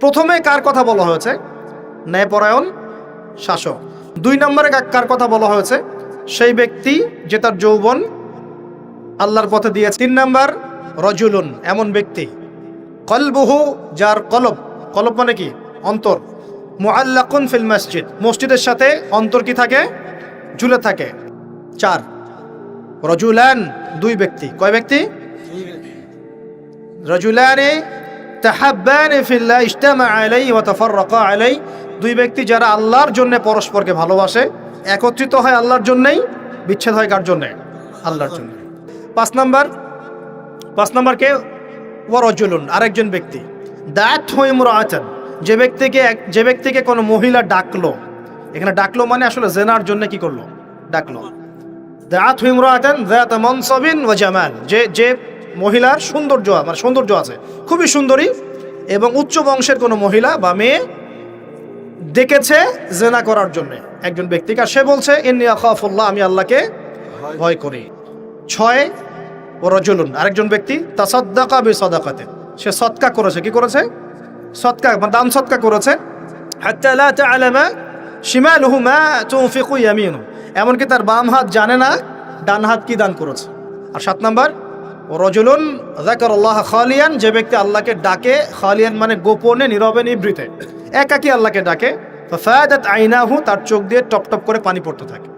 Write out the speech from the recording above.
প্রথমে কার কথা বলা হয়েছে? ন্যায়পরায়ণ শাসক। দুই নম্বরে কার কথা বলা হয়েছে? সেই ব্যক্তি যে তার যৌবন আল্লাহর পথে দিয়েছে। তিন নম্বর রজুলুন এমন ব্যক্তি। কলবহু যার কলব। কলব মানে কি? অন্তর। মুআল্লাকুন ফিল মসজিদ। মসজিদের সাথে অন্তর কি থাকে? ঝুলে থাকে। চার রজুলান দুই ব্যক্তি। কয় ব্যক্তি। রজুলানে তাহাব্বানে ফিল্লাহ, ইজতামা আলাই ওয়া তাফাররাকা আলাই দুই ব্যক্তি যারা আল্লাহর জন্য পরস্পরকে ভালোবাসে, একত্রিত হয় আল্লাহর জন্যই, বিচ্ছেদ হয় কার জন্যে? আল্লাহর জন্য। পাঁচ নাম্বার, পাঁচ নাম্বারকে ওয়ারজুলুন আরেকজন ব্যক্তি। দাঁত হইমর আচান যে ব্যক্তিকে যে ব্যক্তিকে কোনো মহিলা ডাকলো, এখানে ডাকলো মানে আসলে জেনার জন্য কি করল? ডাকলো। দাঁত হইমর আচান দাঁত মনসবিন ও জামাল, যে যে মহিলার সৌন্দর্য মানে সৌন্দর্য আছে। খুবই সুন্দরী এবং উচ্চ বংশের কোনো মহিলা বা মেয়ে ডেকেছে জেনা করার জন্য একজন ব্যক্তিকে। আর সে বলছে, ইন্নি আমি আল্লাহকে ভয় করি। ছয় রজুলুন, আরেকজন ব্যক্তি, তাসাদ্দাকা বি সদাকাতে সে সৎকা করেছে। কি করেছে? সৎকা মানে দান সৎকা করেছে। এমনকি তার বাম হাত জানে না, ডান হাত কি দান করেছে। আর সাত নাম্বার রজুলুন আল্লাহ খালিয়ান, যে ব্যক্তি আল্লাহকে ডাকে, খালিয়ান মানে গোপনে, নীরবে, নিবৃতে। একাকি আল্লাহকে ডাকে। তো ফাদাত আইনাহু, তার চোখ দিয়ে টপ টপ করে পানি পড়তে থাকে।